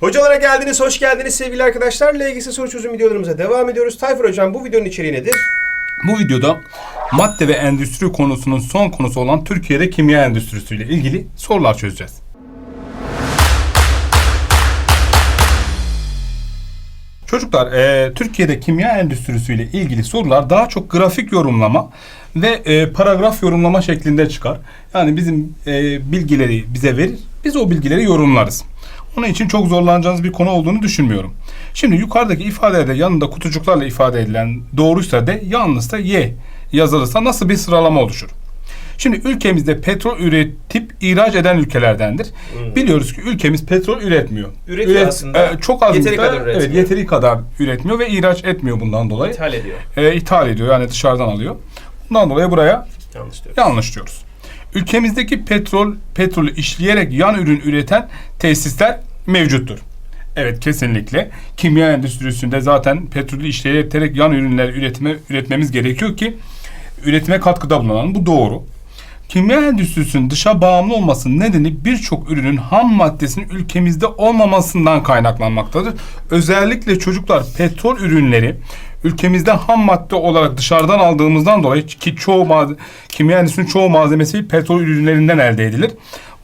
Hocalara geldiniz, hoş geldiniz sevgili arkadaşlar. LGS soru çözüm videolarımıza devam ediyoruz. Tayfur Hocam bu videonun içeriği nedir? Bu videoda madde ve endüstri konusunun son konusu olan Türkiye'de kimya endüstrisiyle ilgili sorular çözeceğiz. Çocuklar, e, Türkiye'de kimya endüstrisiyle ilgili sorular daha çok grafik yorumlama ve e, paragraf yorumlama şeklinde çıkar. Yani bizim e, bilgileri bize verir, biz o bilgileri yorumlarız. Onun için çok zorlanacağınız bir konu olduğunu düşünmüyorum. Şimdi yukarıdaki ifadede yanında kutucuklarla ifade edilen doğruysa de yalnızsa Y yazılırsa nasıl bir sıralama oluşur? Şimdi ülkemizde petrol üretip ihraç eden ülkelerdendir. Biliyoruz ki ülkemiz petrol üretmiyor. Üretiyor aslında. e, çok az Yeteri miktar- kadar üretmiyor. Evet, yeteri kadar üretmiyor ve ihraç etmiyor bundan dolayı. İthal ediyor. E, ithal ediyor yani dışarıdan alıyor. Bundan dolayı buraya Yanlış diyorum. yanlış diyoruz. Ülkemizdeki petrol petrolü işleyerek yan ürün üreten tesisler mevcuttur. Evet kesinlikle. Kimya endüstrisinde zaten petrolü işleyerek yan ürünler üretme, üretmemiz gerekiyor ki üretime katkıda bulunalım. Bu doğru. Kimya endüstrisinin dışa bağımlı olmasının nedeni birçok ürünün ham maddesinin ülkemizde olmamasından kaynaklanmaktadır. Özellikle çocuklar petrol ürünleri ülkemizde ham madde olarak dışarıdan aldığımızdan dolayı ki çoğu kimya endüstrisinin çoğu malzemesi petrol ürünlerinden elde edilir.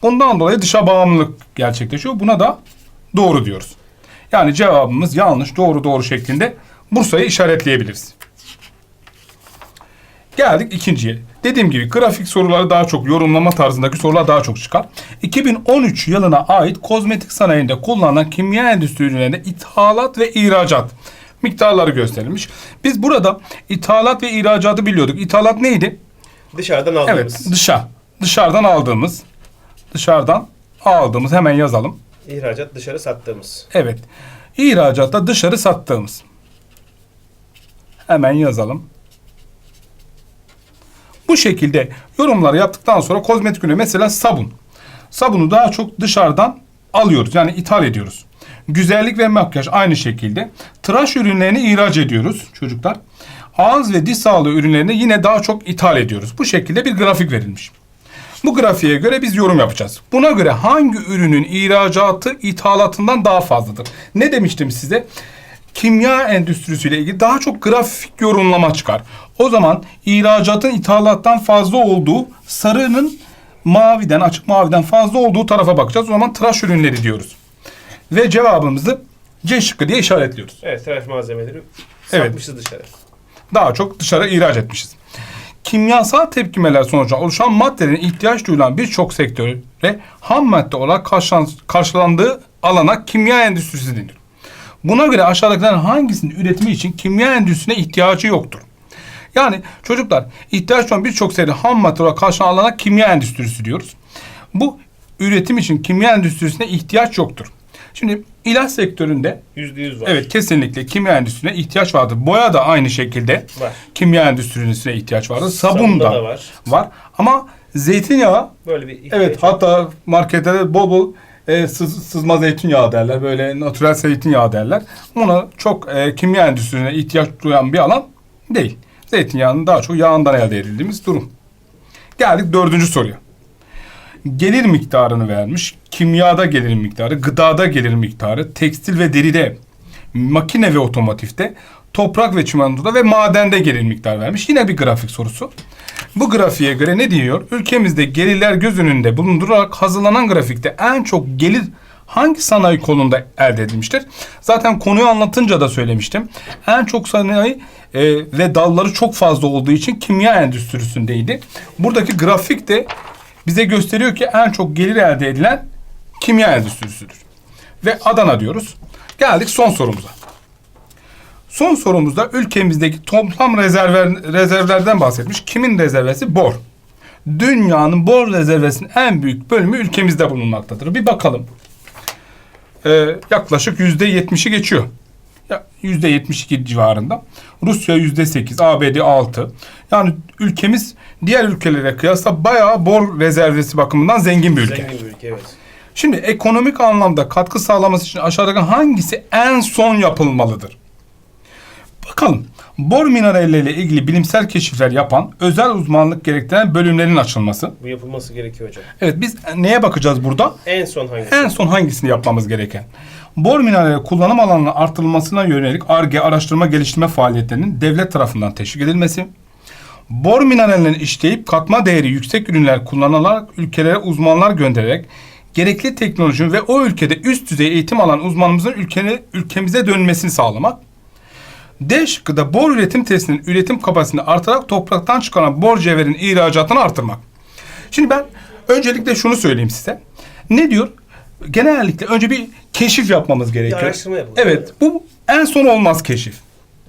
Bundan dolayı dışa bağımlılık gerçekleşiyor. Buna da doğru diyoruz. Yani cevabımız yanlış, doğru, doğru şeklinde Bursa'yı işaretleyebiliriz. Geldik ikinciye. Dediğim gibi grafik soruları daha çok yorumlama tarzındaki sorular daha çok çıkar. 2013 yılına ait kozmetik sanayinde kullanılan kimya endüstri ürünlerinde ithalat ve ihracat miktarları gösterilmiş. Biz burada ithalat ve ihracatı biliyorduk. İthalat neydi? Dışarıdan Evet, aldığımız. dışa. Dışarıdan aldığımız. Dışarıdan aldığımız hemen yazalım. ihracat dışarı sattığımız. Evet. İhracatta dışarı sattığımız. Hemen yazalım. Bu şekilde yorumları yaptıktan sonra kozmetik ürünü mesela sabun. Sabunu daha çok dışarıdan alıyoruz. Yani ithal ediyoruz. Güzellik ve makyaj aynı şekilde. Tıraş ürünlerini ihraç ediyoruz çocuklar. Ağız ve diş sağlığı ürünlerini yine daha çok ithal ediyoruz. Bu şekilde bir grafik verilmiş. Bu grafiğe göre biz yorum yapacağız. Buna göre hangi ürünün ihracatı ithalatından daha fazladır? Ne demiştim size? Kimya endüstrisiyle ilgili daha çok grafik yorumlama çıkar. O zaman ihracatın ithalattan fazla olduğu sarının maviden, açık maviden fazla olduğu tarafa bakacağız. O zaman tıraş ürünleri diyoruz. Ve cevabımızı C şıkkı diye işaretliyoruz. Evet, tıraş malzemeleri Evet. satmışız dışarı. daha çok dışarı ihraç etmişiz. Kimyasal tepkimeler sonucu oluşan maddelerin ihtiyaç duyulan birçok sektöre ham madde olarak karşılan- karşılandığı alana kimya endüstrisi denir. Buna göre aşağıdakilerin hangisinin üretimi için kimya endüstrisine ihtiyacı yoktur? Yani çocuklar ihtiyaç duyulan birçok seri ham madde olarak karşılanan alana kimya endüstrisi diyoruz. Bu üretim için kimya endüstrisine ihtiyaç yoktur. Şimdi ilaç sektöründe Yüzde yüz var. Evet kesinlikle kimya endüstrisine ihtiyaç vardır. Boya da aynı şekilde Var. kimya endüstrisine ihtiyaç vardır. Sabun da, da var. var. Ama zeytinyağı Böyle bir evet hatta marketlerde bol bol e, sız- sızma zeytinyağı derler. Böyle natürel zeytinyağı derler. Buna çok e, kimya endüstrisine ihtiyaç duyan bir alan değil. Zeytinyağının daha çok yağından elde edildiğimiz durum. Geldik dördüncü soruya gelir miktarını vermiş. Kimyada gelir miktarı, gıdada gelir miktarı, tekstil ve deride, makine ve otomotivde, toprak ve çimentoda ve madende gelir miktar vermiş. Yine bir grafik sorusu. Bu grafiğe göre ne diyor? Ülkemizde gelirler göz önünde bulundurularak hazırlanan grafikte en çok gelir hangi sanayi kolunda elde edilmiştir? Zaten konuyu anlatınca da söylemiştim. En çok sanayi e, ve dalları çok fazla olduğu için kimya endüstrisindeydi. Buradaki grafik de bize gösteriyor ki en çok gelir elde edilen kimya endüstrisidir. Ve Adana diyoruz. Geldik son sorumuza. Son sorumuzda ülkemizdeki toplam rezerver, rezervlerden bahsetmiş. Kimin rezervesi? Bor. Dünyanın bor rezervesinin en büyük bölümü ülkemizde bulunmaktadır. Bir bakalım. Ee, yaklaşık yüzde yetmişi geçiyor. Ya, Yüzde yetmiş iki civarında. Rusya yüzde sekiz, ABD altı. Yani ülkemiz diğer ülkelere kıyasla bayağı bor rezervesi bakımından zengin bir ülke. Zengin bir ülke evet. Şimdi ekonomik anlamda katkı sağlaması için aşağıdaki hangisi en son yapılmalıdır? Bakalım. Bor mineralleriyle ilgili bilimsel keşifler yapan, özel uzmanlık gerektiren bölümlerin açılması. Bu yapılması gerekiyor hocam. Evet biz neye bakacağız burada? En son hangisi? En son hangisini yapmamız gereken? Bor minerali kullanım alanının artırılmasına yönelik ARGE araştırma geliştirme faaliyetlerinin devlet tarafından teşvik edilmesi, bor mineralinin işleyip katma değeri yüksek ürünler kullanılarak ülkelere uzmanlar göndererek gerekli teknoloji ve o ülkede üst düzey eğitim alan uzmanımızın ülkene, ülkemize dönmesini sağlamak, D şıkkı da bor üretim testinin üretim kapasitesini artarak topraktan çıkan bor cevherin ihracatını artırmak. Şimdi ben öncelikle şunu söyleyeyim size. Ne diyor? Genellikle önce bir keşif yapmamız gerekiyor. araştırma yapılır. Evet. Bu en son olmaz keşif.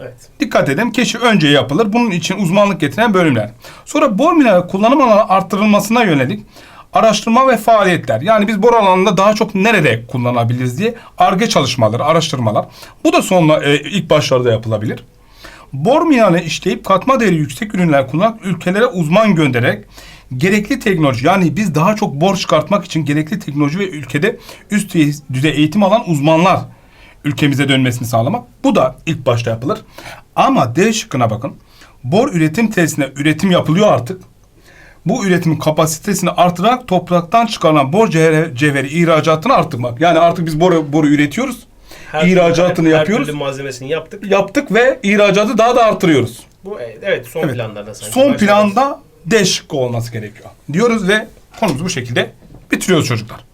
Evet. Dikkat edin keşif önce yapılır. Bunun için uzmanlık getiren bölümler. Sonra bor mineral kullanım alanı arttırılmasına yönelik araştırma ve faaliyetler. Yani biz bor alanında daha çok nerede kullanabiliriz diye ARGE çalışmaları, araştırmalar. Bu da sonla e, ilk başlarda yapılabilir. Bor minerali işleyip katma değeri yüksek ürünler kullanarak ülkelere uzman göndererek gerekli teknoloji yani biz daha çok bor çıkartmak için gerekli teknoloji ve ülkede üst düzey eğitim alan uzmanlar ülkemize dönmesini sağlamak. Bu da ilk başta yapılır. Ama D şıkkına bakın. Bor üretim tesisine üretim yapılıyor artık. Bu üretimin kapasitesini artırarak topraktan çıkarılan bor cevheri, ihracatını artırmak. Yani artık biz boru, boru üretiyoruz. Her ihracatını türlü- her yapıyoruz. türlü malzemesini yaptık. Yaptık ve ihracatı daha da artırıyoruz. Bu evet, son Evet. planlarda sanki. Son planda D şıkkı olması gerekiyor. Diyoruz ve konumuzu bu şekilde bitiriyoruz çocuklar.